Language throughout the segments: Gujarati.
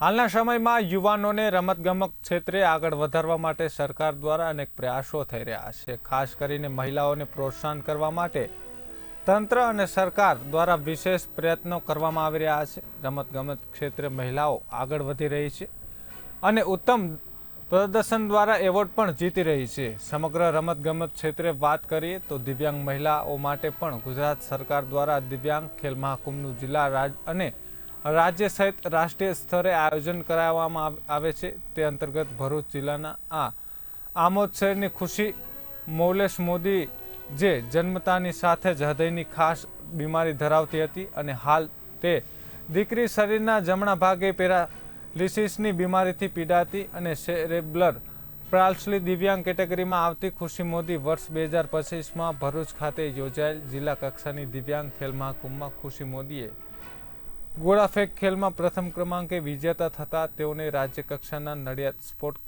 હાલના સમયમાં યુવાનોને રમતગમત ક્ષેત્રે આગળ વધારવા માટે સરકાર દ્વારા અનેક પ્રયાસો થઈ રહ્યા છે. ખાસ કરીને મહિલાઓને પ્રોત્સાહન કરવા માટે તંત્ર અને સરકાર દ્વારા વિશેષ પ્રયત્નો કરવામાં આવી રહ્યા છે. રમતગમત ક્ષેત્રે મહિલાઓ આગળ વધી રહી છે અને ઉત્તમ પ્રદર્શન દ્વારા એવોર્ડ પણ જીતી રહી છે. સમગ્ર રમતગમત ક્ષેત્રે વાત કરીએ તો દિવ્યાંગ મહિલાઓ માટે પણ ગુજરાત સરકાર દ્વારા દિવ્યાંગ ખેલ મહાકુંભનું જિલ્લા રાજ અને રાજ્ય સહિત રાષ્ટ્રીય સ્તરે આયોજન કરાવવામાં આવે છે. તે અંતર્ગત ભરૂચ જિલ્લાના આ આમોદ શહેરની ખુશી મૌલેશ મોદી જે જન્મતાની સાથે જ હૃદયની ખાસ બીમારી ધરાવતી હતી અને હાલ તે દીકરી શરીરના જમણા ભાગે પેરાલિસિસની બીમારીથી પીડાતી અને સેરેબ્લર પ્રાલ્સલી દિવ્યાંગ કેટેગરીમાં આવતી ખુશી મોદી વર્ષ બે હજાર પચીસમાં ભરૂચ ખાતે યોજાયેલ જિલ્લા કક્ષાની દિવ્યાંગ ખેલ મહાકુંભમાં ખુશી મોદીએ ગોળાફેંક ખેલમાં પ્રથમ ક્રમાંકે વિજેતા થતા તેઓને રાજ્ય કક્ષાના નડિયાદ સ્પોર્ટ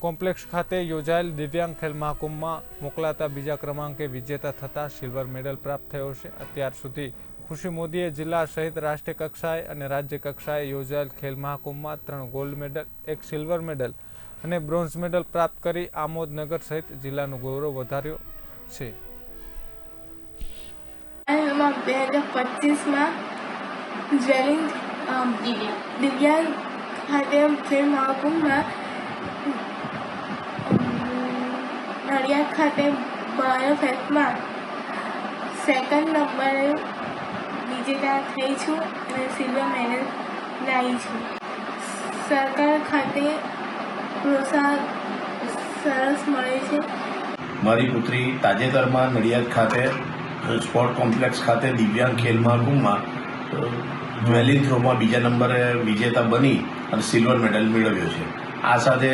કોમ્પ્લેક્ષ ખાતે યોજાયેલ દિવ્યાંગ ખેલ મહાકુંભમાં મોકલાતા બીજા ક્રમાંકે વિજેતા થતા સિલ્વર મેડલ પ્રાપ્ત થયો છે. અત્યાર સુધી ખુશી મોદીએ જિલ્લા સહિત રાષ્ટ્રીય કક્ષાએ અને રાજ્ય કક્ષાએ યોજાયેલ ખેલ મહાકુંભમાં ત્રણ ગોલ્ડ મેડલ, એક સિલ્વર મેડલ અને બ્રોન્ઝ મેડલ પ્રાપ્ત કરી આમોદનગર સહિત જિલ્લાનું ગૌરવ વધાર્યો છે. બે હજાર પચીસમાં જ્વેલિંગ અમ, દિવ્યાંગ ખાતે ખેલ મહાકુંભમાં નડિયાદ ખાતે બાયો ફેસ્ટમાં સેકન્ડ નંબરે વિજેતા થઈ છું અને સિલ્વર મેડલ લાવી છું સરકાર ખાતે પ્રોત્સાહન સરસ મળે છે મારી પુત્રી તાજેતરમાં નડિયાદ ખાતે સ્પોર્ટ કોમ્પ્લેક્સ ખાતે દિવ્યાંગ ખેલ મહાકુંભમાં જ્વેલિંગ થ્રોમાં બીજા નંબરે વિજેતા બની અને સિલ્વર મેડલ મેળવ્યો છે. આ સાથે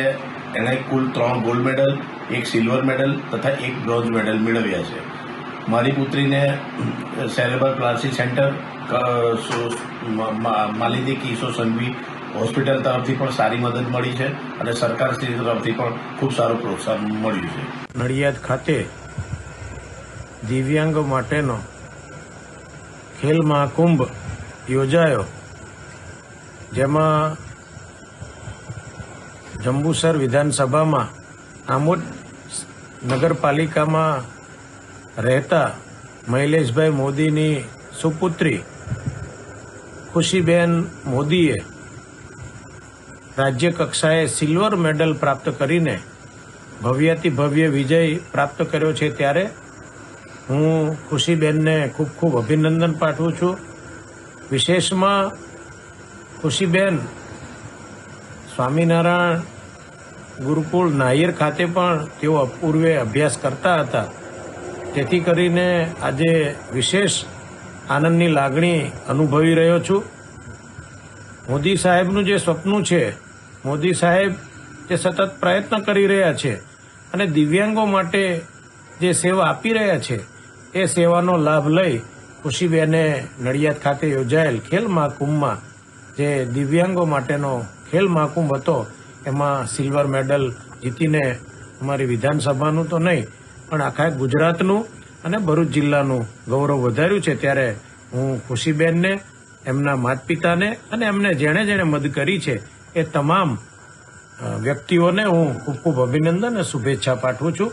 એણે કુલ ત્રણ ગોલ્ડ મેડલ એક સિલ્વર મેડલ તથા એક બ્રોન્ઝ મેડલ મેળવ્યા છે. મારી પુત્રીને cerebral palsy centre Malini Kishor Sanghvi hospital તરફથી પણ સારી મદદ મળી છે અને સરકારશ્રી તરફથી પણ ખૂબ સારું પ્રોત્સાહન મળ્યું છે. નડિયાદ ખાતે દિવ્યાંગો માટેનો ખેલ મહાકુંભ યોજાયો. જેમાં જંબુસર વિધાનસભામાં આમોદ નગરપાલિકામાં રહેતા મહિલેશભાઈ મોદીની સુપુત્રી ખુશીબેન મોદીએ રાજ્ય કક્ષાએ સિલ્વર મેડલ પ્રાપ્ત કરીને ભવ્યાતિ ભવ્ય વિજય પ્રાપ્ત કર્યો છે ત્યારે હું ખુશીબેનને ખૂબ ખૂબ અભિનંદન પાઠવું છું. વિશેષમાં ખુશીબેન, સ્વામિનારાયણ, ગુરુકુળ નાયર ખાતે પણ તેઓ અપૂર્વે અભ્યાસ કરતા હતા. તેથી કરીને આજે વિશેષ આનંદની લાગણી અનુભવી રહ્યો છું. મોદી સાહેબનું જે સ્વપ્નું છે, મોદી સાહેબ જે સતત પ્રયત્ન કરી રહ્યા છે અને દિવ્યાંગો માટે જે સેવા આપી રહ્યા છે, એ સેવાનો લાભ લઈ ખુશીબેને નડિયાદ ખાતે યોજાયેલ ખેલ મહાકુંભમાં જે દિવ્યાંગો માટેનો ખેલ મહાકુંભ હતો, એમાં સિલ્વર મેડલ જીતીને અમારી વિધાનસભાનું તો નહીં, પણ આખા ગુજરાતનું અને ભરૂચ જિલ્લાનું ગૌરવ વધાર્યું છે. ત્યારે હું ખુશીબેનને એમના માતા પિતાને અને એમને જેણે જેણે મદદ કરી છે, એ તમામ વ્યક્તિઓને હું ખૂબ ખૂબ અભિનંદન અને શુભેચ્છા પાઠવું છું.